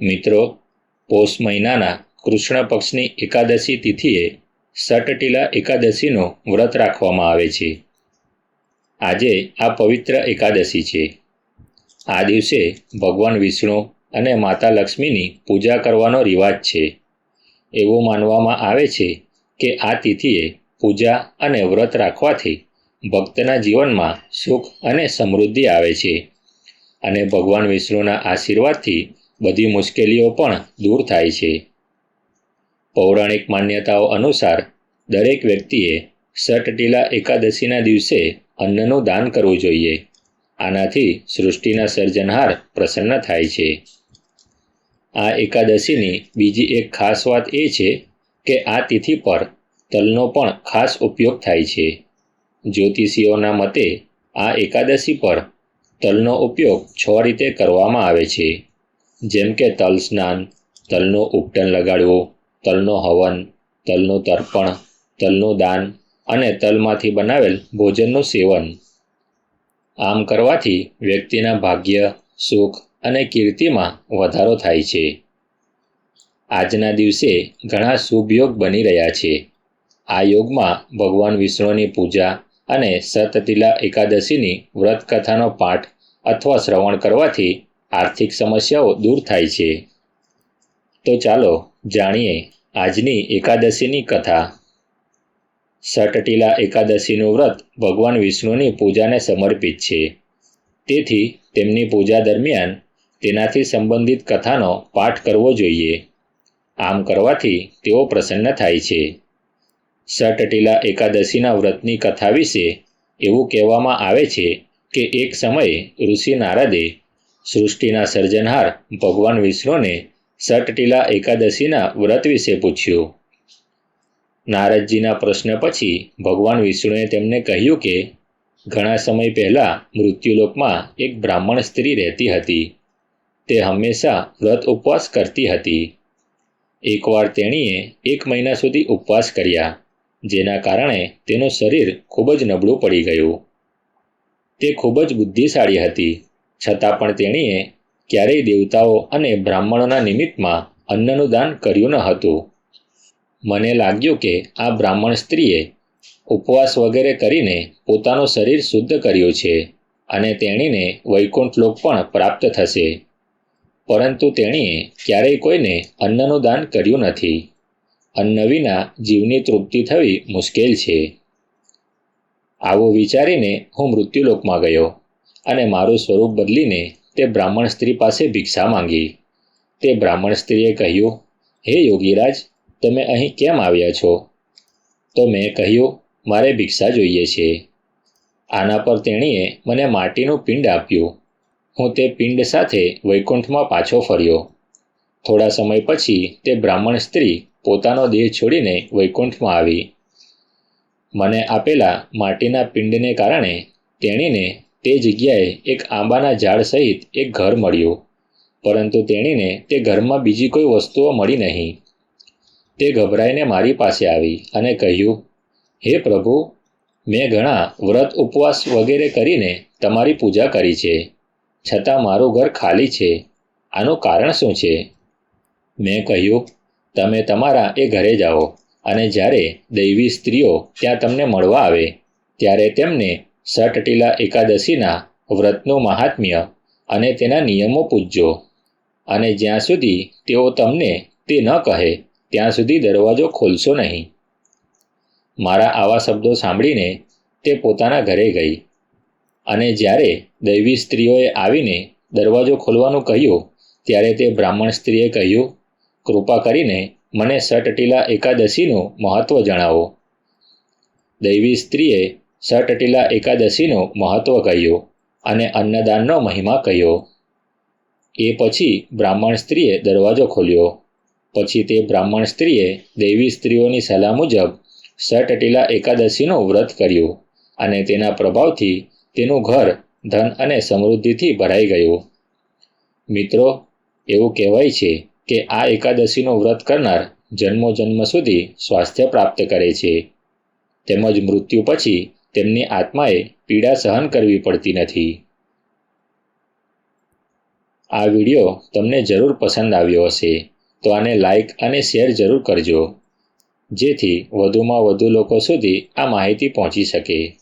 મિત્રો, પોષ મહિનાના કૃષ્ણ પક્ષની એકાદશી તિથિએ સટટીલા એકાદશીનું વ્રત રાખવામાં આવે છે. આજે આ પવિત્ર એકાદશી છે. આ દિવસે ભગવાન વિષ્ણુ અને માતા લક્ષ્મીની પૂજા કરવાનો રિવાજ છે. એવું માનવામાં આવે છે કે આ તિથિએ પૂજા અને વ્રત રાખવાથી ભક્તના જીવનમાં સુખ અને સમૃદ્ધિ આવે છે. અને ભગવાન વિષ્ણુના આશીર્વાદથી બધી મુશ્કેલીઓ પણ દૂર થાય છે. પૌરાણિક માન્યતાઓ અનુસાર, દરેક વ્યક્તિએ સટટીલા એકાદશીના દિવસે અન્નનું દાન કરવું જોઈએ. આનાથી સૃષ્ટિના સર્જનહાર પ્રસન્ન થાય છે. આ એકાદશીની બીજી એક ખાસ વાત એ છે કે આ તિથિ પર તલનો પણ ખાસ ઉપયોગ થાય છે. જ્યોતિષીઓના મતે, આ એકાદશી પર તલનો ઉપયોગ છ રીતે કરવામાં આવે છે. જેમ કે તલ સ્નાન, તલનું ઉપટન લગાડવું, તલનો હવન, તલનું તર્પણ, તલનું દાન અને તલમાંથી બનાવેલ ભોજનનું સેવન. આમ કરવાથી વ્યક્તિના ભાગ્ય, સુખ અને કીર્તિમાં વધારો થાય છે. આજના દિવસે ઘણા શુભ યોગ બની રહ્યા છે. આ યોગમાં ભગવાન વિષ્ણુની પૂજા અને સતતિલા એકાદશીની વ્રત કથાનો પાઠ અથવા શ્રવણ કરવાથી આર્થિક સમસ્યાઓ દૂર થાય છે. તો ચાલો જાણીએ આજની એકાદશીની કથા. સટટીલા એકાદશીનું વ્રત ભગવાન વિષ્ણુની પૂજાને સમર્પિત છે. તેથી તેમની પૂજા દરમિયાન તેનાથી સંબંધિત કથાનો પાઠ કરવો જોઈએ. આમ કરવાથી તેઓ પ્રસન્ન થાય છે. સટટીલા એકાદશીના વ્રતની કથા વિશે એવું કહેવામાં આવે છે કે એક સમયે ઋષિ નારદે સૃષ્ટિના સર્જનહાર ભગવાન વિષ્ણુને સટટીલા એકાદશીના વ્રત વિશે પૂછ્યું. નારદજીના પ્રશ્ન પછી ભગવાન વિષ્ણુએ તેમને કહ્યું કે, ઘણા સમય પહેલાં મૃત્યુલોકમાં એક બ્રાહ્મણ સ્ત્રી રહેતી હતી. તે હંમેશા વ્રત ઉપવાસ કરતી હતી. એકવાર તેણીએ એક મહિના સુધી ઉપવાસ કર્યા, જેના કારણે તેનું શરીર ખૂબ જ નબળું પડી ગયું. તે ખૂબ જ બુદ્ધિશાળી હતી. છતાં પણ તેણીએ ક્યારેય દેવતાઓ અને બ્રાહ્મણોના નિમિત્તમાં અન્નનું દાન કર્યું ન હતું. મને લાગ્યું કે આ બ્રાહ્મણ સ્ત્રીએ ઉપવાસ વગેરે કરીને પોતાનું શરીર શુદ્ધ કર્યું છે અને તેણીને વૈકુંઠ લોક પણ પ્રાપ્ત થશે. પરંતુ તેણીએ ક્યારેય કોઈને અન્નનું દાન કર્યું નથી. અન્ન વિના જીવની તૃપ્તિ થવી મુશ્કેલ છે. આવું વિચારીને હું મૃત્યુલોકમાં ગયો. અને મારું સ્વરૂપ બદલીને તે બ્રાહ્મણ સ્ત્રી પાસે ભિક્ષા માંગી. તે બ્રાહ્મણ સ્ત્રીએ કહ્યું, હે યોગીરાજ, તમે અહીં કેમ આવ્યા છો? તો મેં કહ્યું, મારે ભિક્ષા જોઈએ છે. આના પર તેણીએ મને માટીનું પિંડ આપ્યું. હું તે પિંડ સાથે વૈકુંઠમાં પાછો ફર્યો. થોડા સમય પછી તે બ્રાહ્મણ સ્ત્રી પોતાનો દેહ છોડીને વૈકુંઠમાં આવી. મને આપેલા માટીના પિંડને કારણે તેણીને તે જગ્યાએ એક આંબાના ઝાડ સહિત એક ઘર મળ્યું. પરંતુ તેણીને તે ઘરમાં બીજી કોઈ વસ્તુઓ મળી નહીં. તે ગભરાઈને મારી પાસે આવી અને કહ્યું, હે પ્રભુ, મેં ઘણા વ્રત ઉપવાસ વગેરે કરીને તમારી પૂજા કરી છે. છતાં મારું ઘર ખાલી છે. આનું કારણ શું છે? મેં કહ્યું, તમે તમારા એ ઘરે જાઓ અને જ્યારે દૈવી સ્ત્રીઓ ત્યાં તમને મળવા આવે, ત્યારે તેમને સટટીલા એકાદશીના વ્રતનું મહાત્મ્ય અને તેના નિયમો પૂજજો. અને જ્યાં સુધી તેઓ તમને તે ન કહે, ત્યાં સુધી દરવાજો ખોલશો નહીં. મારા આવા શબ્દો સાંભળીને તે પોતાના ઘરે ગઈ. અને જ્યારે દૈવી સ્ત્રીઓએ આવીને દરવાજો ખોલવાનું કહ્યું, ત્યારે તે બ્રાહ્મણ સ્ત્રીએ કહ્યું, કૃપા કરીને મને સટટીલા એકાદશીનું મહત્ત્વ જણાવો. દૈવી સ્ત્રીએ સટટીલા એકાદશીનું મહત્ત્વ કહ્યું અને અન્નદાનનો મહિમા કહ્યો. એ પછી બ્રાહ્મણ સ્ત્રીએ દરવાજો ખોલ્યો. પછી તે બ્રાહ્મણ સ્ત્રીએ દેવી સ્ત્રીઓની સલાહ મુજબ સટટીલા એકાદશીનું વ્રત કર્યું અને તેના પ્રભાવથી તેનું ઘર ધન અને સમૃદ્ધિથી ભરાઈ ગયું. મિત્રો, એવું કહેવાય છે કે આ એકાદશીનું વ્રત કરનાર જન્મો જન્મ સુધી સ્વાસ્થ્ય પ્રાપ્ત કરે છે. તેમજ મૃત્યુ પછી તેમની આત્માએ પીડા સહન કરવી પડતી નથી. આ વીડિયો તમને જરૂર પસંદ આવ્યો હશે, તો આને લાઇક અને શેર જરૂર કરજો, જેથી વધુમાં વધુ લોકો સુધી આ માહિતી પહોંચી શકે.